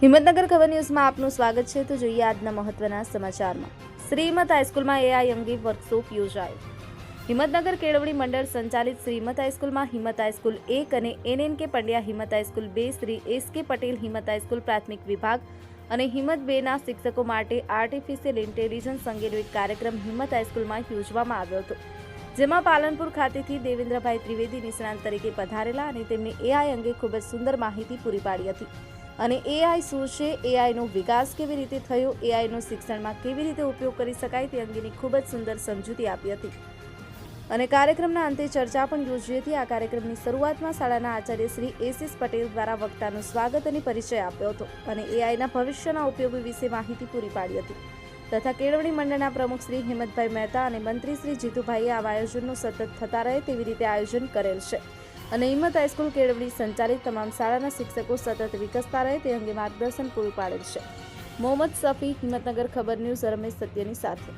હિંમતનગર ખબર ન્યૂઝમાં આપનું સ્વાગત છે. તો જોઈએ આજના મહત્વના સમાચારમાં. શ્રીમત હાઈસ્કૂલમાં એઆઈ અંગે વર્કશોપ યોજાયો. હિંમતનગર કેળવણી મંડળ સંચાલિત શ્રીમત હાઈસ્કૂલમાં હિંમત હાઈસ્કૂલ એક અને એનએન કે પંડ્યા હિંમત હાઈસ્કૂલ બે શ્રી એસ કે પટેલ હિંમત હાઈસ્કૂલ પ્રાથમિક વિભાગ અને હિંમત બેના શિક્ષકો માટે આર્ટિફિશિયલ ઇન્ટેલિજન્સ અંગેનો એક કાર્યક્રમ હિંમત હાઈસ્કૂલમાં યોજવામાં આવ્યો હતો. જેમાં પાલનપુર ખાતેથી દેવેન્દ્રભાઈ ત્રિવેદી નિષ્ણાંત તરીકે પધારેલા અને તેમણે એઆઈ અંગે ખૂબ જ સુંદર માહિતી પૂરી પાડી હતી. અને એઆઈ શું છે? એઆઈનો વિકાસ કેવી રીતે થયો? એઆઈનો શિક્ષણમાં કેવી રીતે ઉપયોગ કરી શકાય તે અંગેની ખૂબ જ સુંદર સમજૂતી આપી હતી. અને કાર્યક્રમના અંતે ચર્ચા પણ યોજી હતી આ કાર્યક્રમની શરૂઆતમાં શાળાના આચાર્ય શ્રી એસીસ પટેલ દ્વારા વક્તાનું સ્વાગત અને પરિચય આપ્યો હતો અને એઆઈના ભવિષ્યના ઉપયોગ વિશે માહિતી પૂરી પાડી હતી. તથા કેળવણી મંડળના પ્રમુખ શ્રી હિંમતભાઈ મહેતા અને મંત્રી શ્રી જીતુભાઈએ આવા આયોજનો સતત થતા રહે તેવી રીતે આયોજન કરેલ છે. અને હિંમત હાઈસ્કૂલ કેળવણી સંચાલિત તમામ શાળાના શિક્ષકો સતત વિકસતા રહે તે અંગે માર્ગદર્શન પૂરું પાડેલ છે. મોહમ્મદ સફી, હિંમતનગર ખબર ન્યૂઝ, રમેશ સત્યની સાથે.